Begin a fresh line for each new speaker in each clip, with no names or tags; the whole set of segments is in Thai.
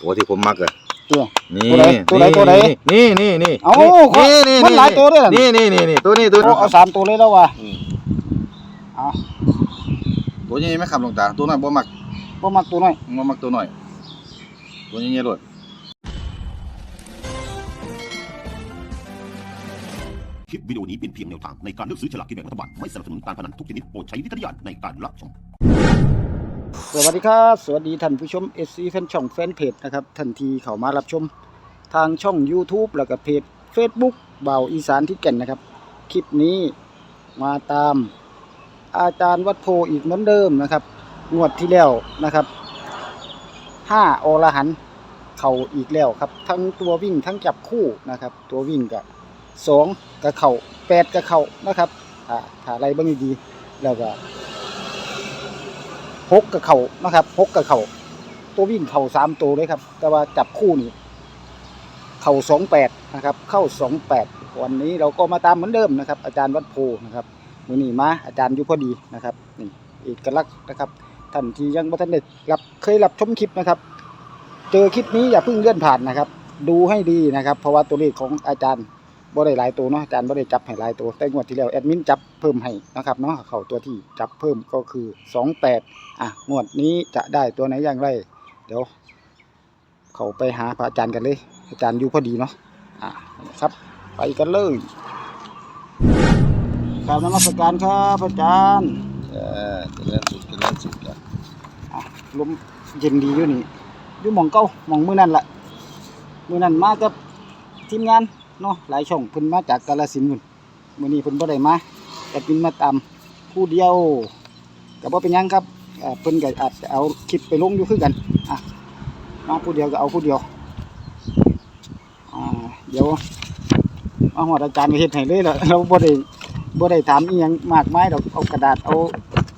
ตัวที่ผมมักเลย
ตัว
นี่
ตัวไหนตัวไหน
นี่นี่นี่
เอ้า
นี่นี่
มันหลายตัวด้วยเหรอ
นี่นี่นี่นี่ตัวนี้ตัว
โอ้เอาสามตัวเลยแล้วว่ะ
อืม
เอา
ตัวนี้ไม่ขับลงตาตัวน้อยบ่มัก
บ่มักตัวน้อย
บ่มักตัวน้อยตัวนี้เนี่ยรถ
คลิปวิดีโอนี้เป็นเพียงแนวทางในการเลือกซื้อฉลากกินแบ่งรัฐบาลไม่สนับสนุนการพนันทุกชนิดโปรดใช้วิจารณญาณในการรับชม
สวัสดีครับ สวัสดีท่านผู้ชม SC แฟนช่องแฟนเพจนะครับท่านที่เข้ามารับชมทางช่อง YouTube แล้วก็เพจ Facebook เบาอีสานที่แก่นนะครับ คลิปนี้มาตามอาจารย์วัดโพอีกเหมือนเดิมนะครับ งวดที่แล้วนะครับห้าอรหันเข่าอีกแล้วครับ ทั้งตัววิ่งทั้งจับคู่นะครับ ตัววิ่งกับสองกับเข่าแปดกับเข่านะครับถ้าถ้าอะไรบ้างดีๆแล้วก็ หกกับเขานะครับหกกับเขาตัววิ่งเข่าสามตัวเลยครับ แต่ว่าจับคู่นี่เข่าสองแปดนะครับ เข้าสองแปดวันนี้เราก็มาตามเหมือนเดิมนะครับ อาจารย์วัดโพนะครับมือนี้มาอาจารย์ยู่พอดีนะครับนี่เอกลักษณ์นะครับท่านที่ยังไม่ทันได้รับเคยรับชมคลิปนะครับ เจอคลิปนี้อย่าเพิ่งเลื่อนผ่านนะครับ ดูให้ดีนะครับ เพราะว่าตัวเลขของอาจารย์ บ่ได้หลายตัวเนาะอาจารย์บ่ได้จับให้หลายตัว แต่งวดที่แล้วแอดมินจับเพิ่มให้นะครับเนาะเขาตัวที่จับเพิ่มก็คือสองแปดอะงวดนี้จะได้ตัวไหนอย่างไร เดี๋ยว เขาไปหาพระอาจารย์กันเลย อาจารย์อยู่พอดีเนาะอะครับ ไปกันเลยกราบนมัสการครับอาจารย์
เออเจริญสุขเจริญสุขจ้ะ
อะลมเย็นดีอยู่นี่อยู่หมองเก้าหมองมือนั่นแหละมือนั่นมากับทีมงาน เนาะหลายช่องเพิ่นมาจากกาฬสินธุ์พุ่นมื้อนี้เพิ่นบ่ได้มาแต่เพิ่นมาตามผู้เดียวก็บ่เป็นหยังครับเอ่อเพิ่นก็อาจจะเอาคลิปไปลงอยู่คือกันอะมาผู้เดียวก็เอาผู้เดียวอ่าเดี๋ยวมาฮอดอาจารย์ก็เฮ็ดให้เลยล่ะเราบ่ได้บ่ได้ถามอีหยังมากมายดอกเอากระดาษเอา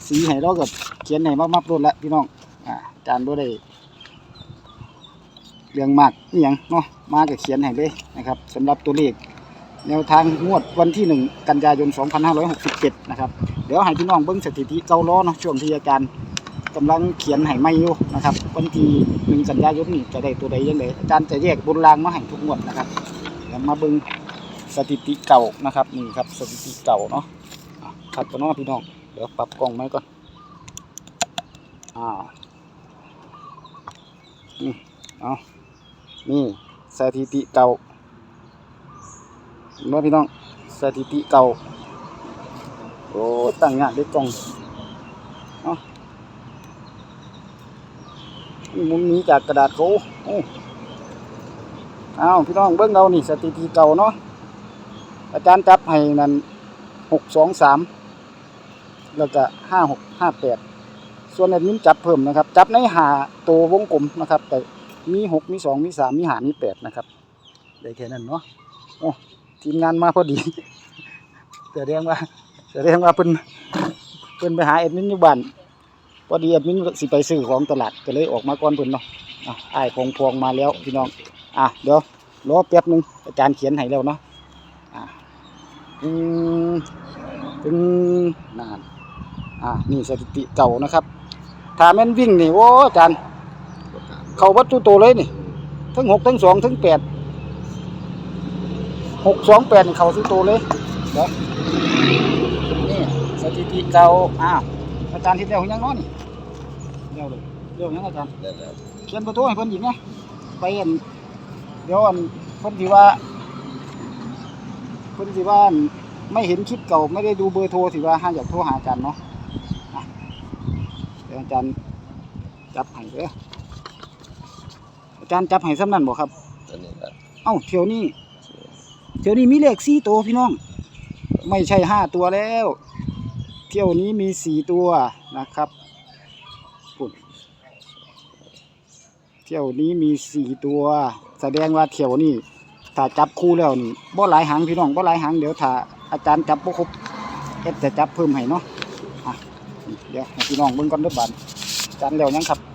สีให้เราก็เขียนให้มามาโปรดละพี่น้องอ่าอาจารย์บ่ได้ เรื่องมากอีหยังเนาะมาก็เขียนให้เลยนะครับสำหรับตัวเลขแนวทางงวดวันที่ 1 กันยายน 2567 นะครับ เดี๋ยวให้พี่น้องเบิ่งสถิติเก่าล้อเนาะช่วงที่อาจารย์กำลังเขียนให้ไม่อยู่นะครับ วันที่ 1 กันยายนนี่จะได้ตัวใดยังไงอาจารย์จะแยกบนรางมาให้ทุกงวดนะครับเดี๋ยวมาเบิ่งสถิติเก่านะครับนี่ครับสถิติเก่าเนาะอะครับตัวเน้องพี่น้องเดี๋ยวปรับกล้องไว้ก่อนอ่านี่เอา นี่สถิติเก่าเห็นบ่พี่น้องสถิติเก่า โอ้ตั้งงานได้กล่องเนาะมุมนี้จากกระดาษเขาโอ้อ้าวพี่น้องเบิ้งเรานี่สถิติเก่าเนาะอาจารย์จับให้นั่นหกสองสามแล้วก็ห้าหกห้าแปดส่วนแอดมินจับเพิ่มนะครับ จับในหาตัววงกลมนะครับแต่ มีหกมีสองมีสามมีหามีแปดนะครับ ได้แค่นั้นเนาะโอ้ทีมงานมาพอดีแสดงว่าแสดงว่าเพิ่นเพิ่นไปหาแอดมินอยู่บ้านพอดีแอดมินสิไปซื้อของตลาดก็เลยออกมาก่อนเพิ่นเนาะอะอ้ายพงพวงมาแล้วพี่น้อง อะเดี๋ยวรอแป๊บหนึงอาจารย์เขียนให้แล้วเนาะอะอืมถึงนานอะนี่สถิติเก่านะครับถ้าแม่นวิ่งนี่โอ้อาจารย์ เข้าวัตถุโตเลยนี่ ทั้งหกทั้งสองทั้งแปดหกสองแปดเขาซื้อตัวเลยเดี๋ยวนี่สถิติเก่าอ้าวอาจารย์ที่เดียวยังน้อยนี่เดียวเลยเดียวยังอาจารย์เขียนประตูให้เพิ่นอีกนะไปอันเดี๋ยวอันเพิ่นสิว่าเพิ่นสิว่าไม่เห็นคลิปเก่าไม่ได้ดูเบอร์โทรสิว่าห้าอยากโทรหาอาจารย์เนาะอะเดี๋ยวอาจารย์จับให้เด้ออา จารย์จับให้ซ้ำนั่นบ่ครับ
ตัวนี้ละ
เอ้าเที่ยวนี้เที่ยวนี้มีเลขสี่ตัวพี่น้อง ไม่ใช่ห้าตัวแล้ว เที่ยวนี้มีสี่ตัวนะครับปุ่นเที่ยวนี้มีสี่ตัว แสดงว่าเที่ยวนี้ถ้าจับคู่แล้วนี่บ่หลายหางพี่น้องบ่หลายหางเดี๋ยวถ้าอาจารย์จับบ่ครบเอ็ดจะจับเพิ่มให้เนาะอะเดี๋ยวให้พี่น้องเบิ่งก่อนเด้อบัดอาจารย์แล้วยังครับ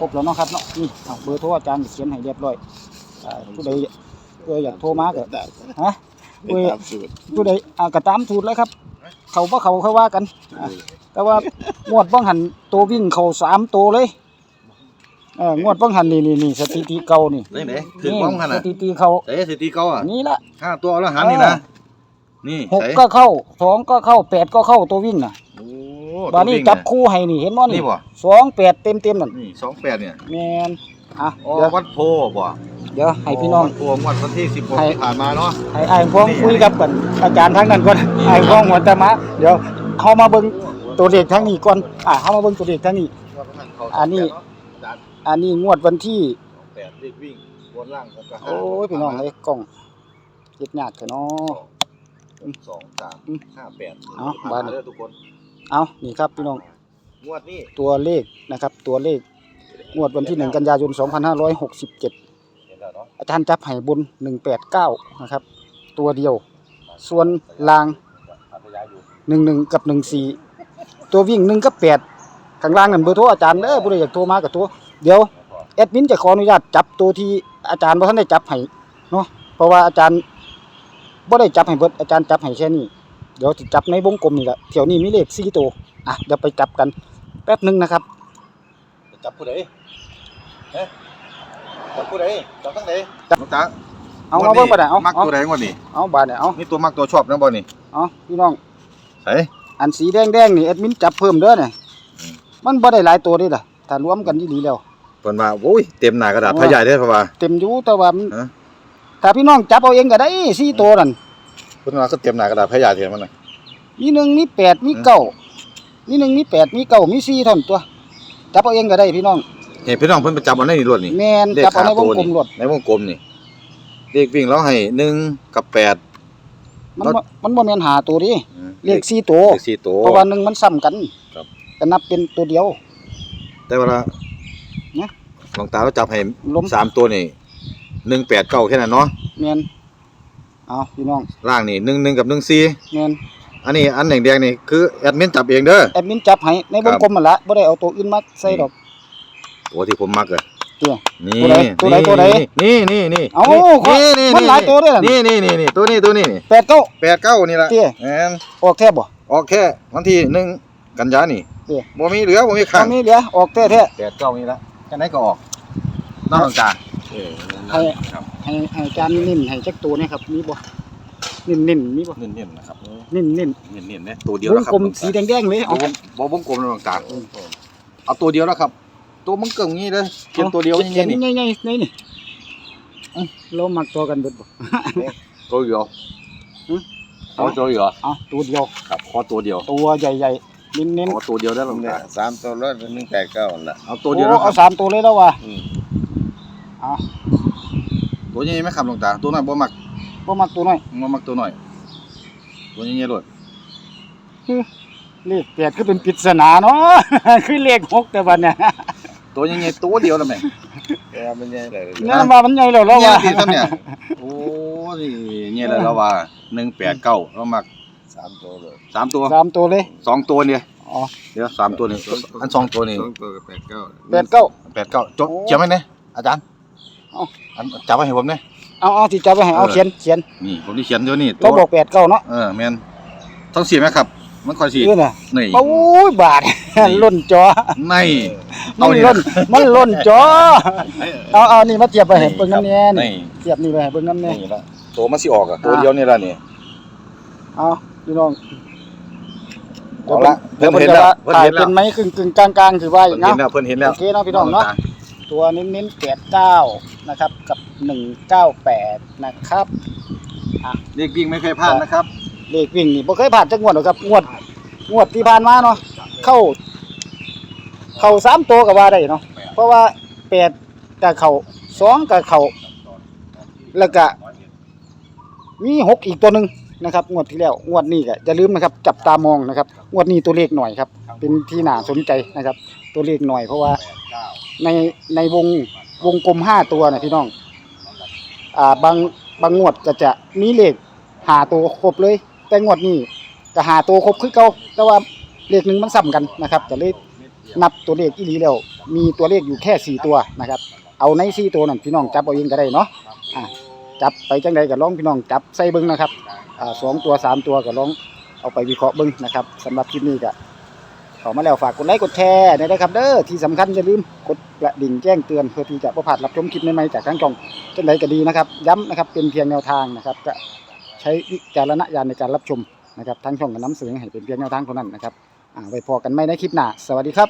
ครบแล้วเนาะครับเนาะนี่เอาเบอร์โทรอาจารย์เขียนให้เรียบร้อยอ่าผู้ใดเพื่ออยากโทรมาก็
ได้
ฮะ
ไม่ตามสูตร
ผู้ใดอ่าก็ตามสูตรแล้วครับ เขาบ่เขาเขาว่ากันอ่าแต่ว่างวดบ้างหันตัววิ่งเขาสามตัวเลยเอองวดเบิ่งหันนี่นี่นี่สถิติเก่านี่
ไหนไหนถึงบ้องขนา
ส
ด
ถิติเขา
ใส่สถิติเก่าอะ
นี่ละ
ห้าตัวแล้วหันนี่นะ นี่
หก
ใส่
ก็เข้าสองก็เข้าแปดก็เข้าตัววิ่งน่ะ
โอ้
บาดนี้
ตัววิ่ง
จับ
เนี่ย
คู่ให้นี่เห็นบ่
นี่
นี่
บ่
สองแปดเต็มเต็มๆนั่น
นี่สองแปดเนี่ย
แม่นอะ
อ๋อ
เดี๋ยว
วัดโพบ่
เดี๋ยวให้พี่น้อง
วัดโพงวดวันที่สิบหก
ให้
ที่ผ่านมาเนาะ
ให้ไอ้พ้องคุยกับกันอาจารย์ทั้งนั้นก่อนไอ้พ้องหัวตะมะเดี๋ยวเข้ามาเบิ่งตัวเลขทั้งนี้ก่อนอะเข้ามาเบิ่งตัวเลขทั้งนี้ อันนี้อันนี้งวดวันที่
แปดเลขวิ่งบนล่างของกระหา
โอ้ยพี่น้องเอ้ยกล้องเฮ็ดยากเถอะเนาะ
สองสามห้าแปด
เอาบ้านนี้
เด้อทุกคน
เอานี่ครับพี่น้อง
งวดนี้
ตัวเลขนะครับ ตัวเลขงวดวันที่1กันยายน2567
เห็นแล้วเนาะ
อาจารย์จับให้บน189นะครับ ตัวเดียว ส่วนลาง
อัธยายอยู่
11กับ14ตัววิ่ง1กับ8ข้างล่างนั่นเบอร์โทรอาจารย์เด้อผู้ใดอยากโทรมากับตัว เดี๋ยวแอดมินจะขออนุญาตจับตัวที่อาจารย์บ่ทันได้จับให้เนาะเพราะว่าอาจารย์บ่ได้จับให้เบิดอาจารย์จับให้แค่นี้ เดี๋ยวสิจับในวงกลมนี่แหละเที่ยวนี้มีเลข4ตัวอะเดี๋ยวไปจับกันแป๊บหนึงนะครับ
จะจับผู้ใดเอ๊ะจับผู้ใดจับตั้งใด
จับ
น้องตา
เอามาเบิ่งบ่ได้เอา
มัก
เอา
ตัวใดงวดนี้
เอาบาดเนี่ยเอา
นี่ตัวมักตัวชอบนะบ่นี่
เอาพี่น้อง
ใส่
อันสีแดงๆนี่แอดมินจับเพิ่มเด้อเนี่ย
อืม
มันบ่ได้หลายตัวเด้ล่ะถ้ารวมกันดีๆแล้ว
เพิ่นว่าโอ้ยเต็มหน้ากระดาษ
โอ้
พยายได้อเพราะว่า
เต็มอยู่แต่ว่ามัน
ฮะ
ถ้าพี่น้องจับเอาเองก็ได้สี่ตัวนั่น
เพิ่นว่าก็เต็มหน้ากระดาษพยายเท่ามันน่ะ
มีหนึ่งมีแปดมีเก้ามีหนึ่งมีแปดมีเก้ามีสี่เท่านั้นตัวจับเอาเองก็ได้พี่น้อง
เห็นพี่น้องเพิ่นไปจับเอาในนี่รถนี่
แม่น
เลข
จับเอาในวงกลม
นี่
รถ
ในวงกลมนี่เลขวิ่งแล้วให้หนึ่งกับแปด
มันบ่มันบ่แม่นหาตัวดิ
อืม
เลขสี่ตัว
เลขสี่ตัว
เพราะว่าหนึ่งมันซ้ำกัน
ครับ
ก็นับเป็นตัวเดียว
แต่เวลา
เนี่ย
หลวงตาเราจับให้
ล้ม
สามตัวนี่หนึ่งแปดเก้าแค่นั้นเนาะ
แม่น เอาพี่น้อง
ล่างนี่หนึ่งหนึ่งกับหนึ่งสี่
แม่น
อันนี้อันแดงๆนี่คือแอดมินจับเองเด้อ
แอดมินจับให้ในวงกลมนั่นละบ่ได้เอาตัวอื่นมาใส่ดอก
โอ้ที่ผมมักเลย
เตี้ย
นี่
ตัวไหนตัวไหน
นี่นี่นี่
เอ้า
นี่
ขอ
นี่
มันหลายตัวเด้อ
นี่นี่นี่นี่ตัวนี้ตัวนี้นี่
แปดเก้า
แปดเก้านี่ละ
เตี้ย
แอน
ออกแทบบ่
ออกแค่วันที่หนึ่งกันยานี่
เตี้ย
บ่มีเหลือบ่มี
ต
ข้า
องนนี้เหลือออกแท้แท้
แปดเก้านี่ละแค่ไหนก็ออกน้องหลวงตา เออ
ให้
ครับ
ให้ให้อาจารย์นิ่นให้จักตัวนะครับมีบ่นิ่นนิ่นมีบ่
เน้นๆนะครับ
นิ่นนิ่น
เน้นๆเนี่ยตัวเดียว
ว
แล้ว
ง
ครับ
กลมสีแดงๆเลย
เอา
เอา
บ่วงกลมนะหลวงตาเอาตัวเดียวแล้วครับ ตัวมันเก่งงี้เลยเขียนตัวเดียว
เขียน
นี่นี่
ง่ายๆนี่นี่อื้อเรามักตัวกันเบิดบ่
ตัวเดียว
อืม
ขอตัวเดียว
เอาตัวเดียว
ครับขอตัวเดียว
ตัวใหญ่ๆเน้น
ขอตัวเดียวได้หลวงตา
สามตัวรถหนึ่งแปดเก้าละ
เอา
ๆ
ตัวเดียวนะค
เอา
รับ
สามตัวเลยแล้วว่ะ
อืม
เอา
ตัวใหญ่ไหมครับหลวงตา ตัวน้อยบ่มัก
บ่มักตัวน้อย
บ่มักตัวน้อย ตัวใหญ่ๆโลด
เลขแปดคือเป็นปริศนาเนาะ คือเลขหกแต่บัดเนี่ย
ตัวใหญ่ๆตัวเดียวแล้วแม่ง
แกมันใหญ่เลย
เนี่ยว่ามันใหญ่แล้วแล้ว
เนี่ย
ว่ะ
สิซ้ำเนี่ยโอ้ยเนี่ยแหละเราว่า189เรามัก
สามตัวเลย
สามตัว
สามตัวเลย
สองตัวเนี่ย
อ๋อ
เดี๋ยวสามตัวนี่อันสองตัวนี่
สองตัวกับแปดเก้า
แปดเก้า
แปดเก้าจด
โอ้
เขียนไว้เนี่ยอาจารย์
เอา
อันจับไว้ให้ผมเนี่ย
เอาเอาที่จับไว้ให้เอา
เออ
เขียนเขียน
นี่ผมที่เขียนเดี๋ยวนี้
เราบอกแปดเก้าเนาะ
เออแมนต้องสีไหมครับ มันค่อยสี
เออน่ะ
นี่
โอ้ยบาท
นี่
ล่นจอ
ใน
มั
เอา
น
นี่
ล่น
นะ
มันล่นจอเอาเอานี่มาเทียบไปให้เบิ่งน้ำแน่
นี่
นี่เทียบนี่ไปให้เบิ่งน้ำแน่
นี่ละตัวมันสิออกอะตัวเดียวนี่ละนี่
เอาพี่น้อง
เอาละ
เดี๋ยว
เพิ่
เพิ่
น
น
เห็น
จะ
แล้ว
ว่า
เพิ่น
ถ่าย
เห็นแล้ว
เป็นไหมกึ่งกึ่งกลางกลางๆคือว่าอ
เพิ่
ย่านง
เห็น
เนาะ
แล้วเพิ่นเห็นแล้ว
โอเคเนาะพี่น้องเนาะ ตัวเน้นๆแปดเก้านะครับกับหนึ่งเก้าแปดนะครับ
เด็กวิ่งไม่เคยพลาดนะครับ
เลขวิ่งนี่บ่เคยผ่านจักงวดหรอกครับงวดงวดที่ผ่านมาเนาะเข้า เข้าสามตัวก็ว่าได้เนาะเพราะว่าแปดกับเข้าสองกับเข้าแล้วก็มีหกอีกตัวหนึ่งนะครับงวดที่แล้วงวดนี้ก็อย่าลืมนะครับ จับตามองนะครับงวดนี้ตัวเลขหน่อยครับ เป็นที่น่าสนใจนะครับ ตัวเลขหน่อยเพราะว่า ในในวงวงกลมห้าตัวนะพี่น้อง อ่าบางบางงวดก็จะมีเลขหาตัวครบเลย แต่งวดนี้ก็หาตัวครบคือเก่าแต่ว่าเลขหนึ่งมันซ้ำกันนะครับก็เลยนับตัวเลขอีหลีแล้วมีตัวเลขอยู่แค่สี่ตัวนะครับ เอาในสี่ตัวนั่นพี่น้องจับเอาเองก็ได้เนาะอ่าจับไปจังใดก็ลองพี่น้องจับใส่เบิ้งนะครับอ่าสองตัวสามตัวก็ลองเอาไปวิเคราะห์เบิ้งนะครับสำหรับคลิปนี้ก็ เข้ามาแล้วฝากกดไลค์กดแชร์ด้วยนะครับเด้อที่สำคัญอย่าลืมกดกระดิ่งแจ้งเตือนเพื่อที่จะประพลาดรับชมคลิปใหม่ๆจากทางช่องจังไดก็ดีนะครับ ย้ำนะครับเป็นเพียงแนวทางนะครับจะใช้วิจารณญาณในการรับชมนะครับทางช่องกับน้ำเสียงให้เป็นเพียงแนวทางเท่านั้นนะครับอ่าไว้พอกันไม่ในคลิปหน้าสวัสดีครับ